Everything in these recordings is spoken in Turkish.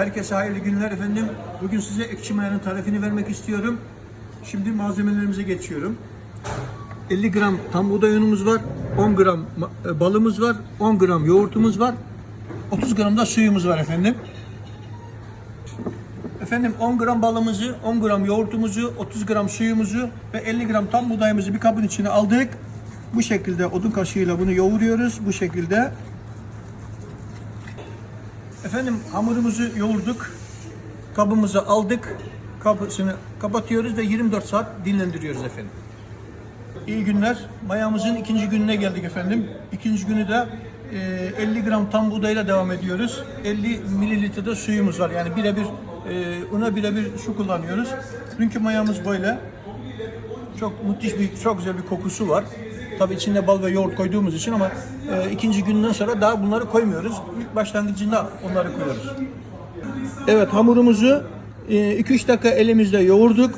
Herkese hayırlı günler efendim. Bugün size ekşi mayanın tarifini vermek istiyorum. Şimdi malzemelerimize geçiyorum. 50 gram tam buğday unumuz var. 10 gram e, balımız var. 10 gram yoğurtumuz var. 30 gram da suyumuz var efendim. Efendim 10 gram balımızı, 10 gram yoğurtumuzu, 30 gram suyumuzu ve 50 gram tam buğdayımızı bir kabın içine aldık. Bu şekilde odun kaşığıyla bunu yoğuruyoruz. Bu şekilde. Efendim hamurumuzu yoğurduk. Kabımızı aldık. Kapısını kapatıyoruz ve 24 saat dinlendiriyoruz efendim. İyi günler. Mayamızın ikinci gününe geldik efendim. İkinci günü de e, 50 gram tam buğdayla devam ediyoruz. 50 mililitre de suyumuz var. Yani birebir e, una birebir su kullanıyoruz. Dünkü mayamız böyle. Çok müthiş bir, çok güzel bir kokusu var. Tabii içinde bal ve yoğurt koyduğumuz için ama e, ikinci günden sonra daha bunları koymuyoruz. İlk başlangıcında onları koyuyoruz. Evet hamurumuzu 2-3 dakika elimizde yoğurduk.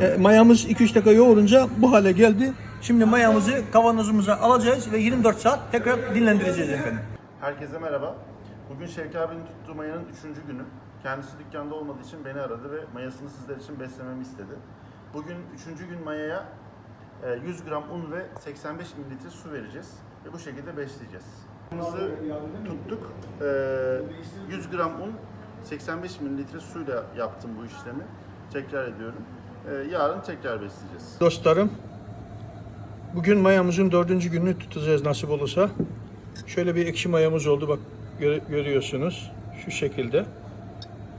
E, Mayamız 2-3 dakika yoğurunca bu hale geldi. Şimdi mayamızı kavanozumuza alacağız ve 24 saat tekrar dinlendireceğiz efendim. Herkese merhaba. Bugün Şevki abinin tuttuğu mayanın 3. günü. Kendisi dükkanda olmadığı için beni aradı ve mayasını sizler için beslememi istedi. Bugün 3. gün mayaya e, 100 gram un ve 85 mililitre su vereceğiz ve bu şekilde besleyeceğiz. Unumuzu tuttuk. E, 100 gram un, 85 mililitre suyla yaptım bu işlemi. Tekrar ediyorum. E, Yarın tekrar besleyeceğiz. Dostlarım, bugün mayamızın dördüncü gününü tutacağız nasip olursa. Şöyle bir ekşi mayamız oldu bak gö- görüyorsunuz şu şekilde.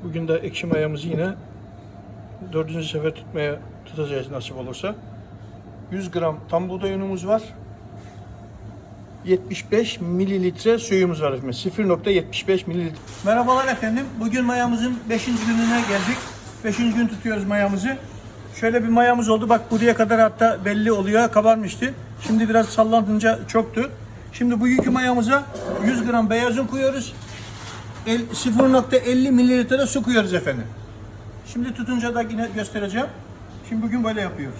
Bugün de ekşi mayamızı yine dördüncü sefer tutmaya tutacağız nasip olursa. 100 gram tam buğday unumuz var. 75 mililitre suyumuz var efendim. 0.75 mililitre. Merhabalar efendim. Bugün mayamızın 5. gününe geldik. 5. gün tutuyoruz mayamızı. Şöyle bir mayamız oldu. Bak buraya kadar hatta belli oluyor. Kabarmıştı. Şimdi biraz sallanınca çoktu. Şimdi bugünkü mayamıza 100 gram beyaz un koyuyoruz. El- 0.50 mililitre su koyuyoruz efendim. Şimdi tutunca da yine göstereceğim. Şimdi bugün böyle yapıyoruz.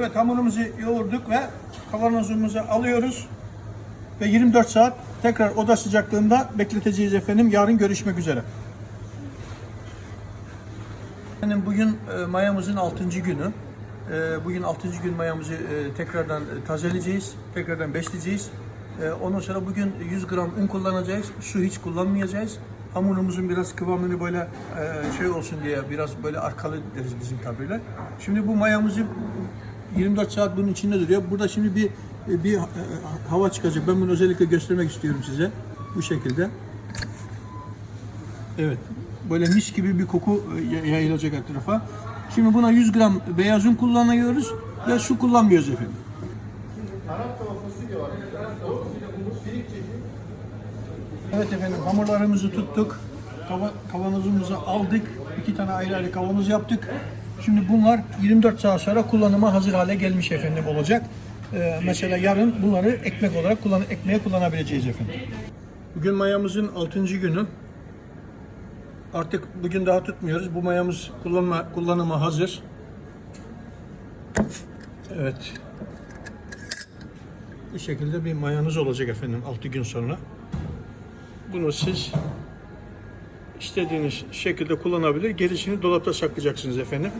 Evet hamurumuzu yoğurduk ve kavanozumuzu alıyoruz. Ve 24 saat tekrar oda sıcaklığında bekleteceğiz efendim. Yarın görüşmek üzere. Efendim bugün e, mayamızın 6. günü. E, bugün 6. gün mayamızı e, tekrardan tazeleyeceğiz. Tekrardan besleyeceğiz. Ondan sonra bugün 100 gram un kullanacağız. Su hiç kullanmayacağız. Hamurumuzun biraz kıvamını böyle şey olsun diye biraz böyle arkalı deriz bizim tabirle. Şimdi bu mayamızı 24 saat bunun içinde duruyor. Burada şimdi bir bir e, hava çıkacak. Ben bunu özellikle göstermek istiyorum size. Bu şekilde. Evet. Böyle mis gibi bir koku e, ya- yayılacak etrafa. Şimdi buna 100 gram beyaz un kullanıyoruz ve su kullanmıyoruz efendim. Evet efendim hamurlarımızı tuttuk. Kava, kavanozumuzu aldık. İki tane ayrı ayrı kavanoz yaptık. Şimdi bunlar 24 saat sonra kullanıma hazır hale gelmiş efendim olacak. Ee, mesela yarın bunları ekmek olarak kullan ekmeğe kullanabileceğiz efendim. Bugün mayamızın 6. günü. Artık bugün daha tutmuyoruz. Bu mayamız kullanma, kullanıma hazır. Evet. Bu şekilde bir mayanız olacak efendim 6 gün sonra. Bunu siz istediğiniz şekilde kullanabilir. Gerisini dolapta saklayacaksınız efendim.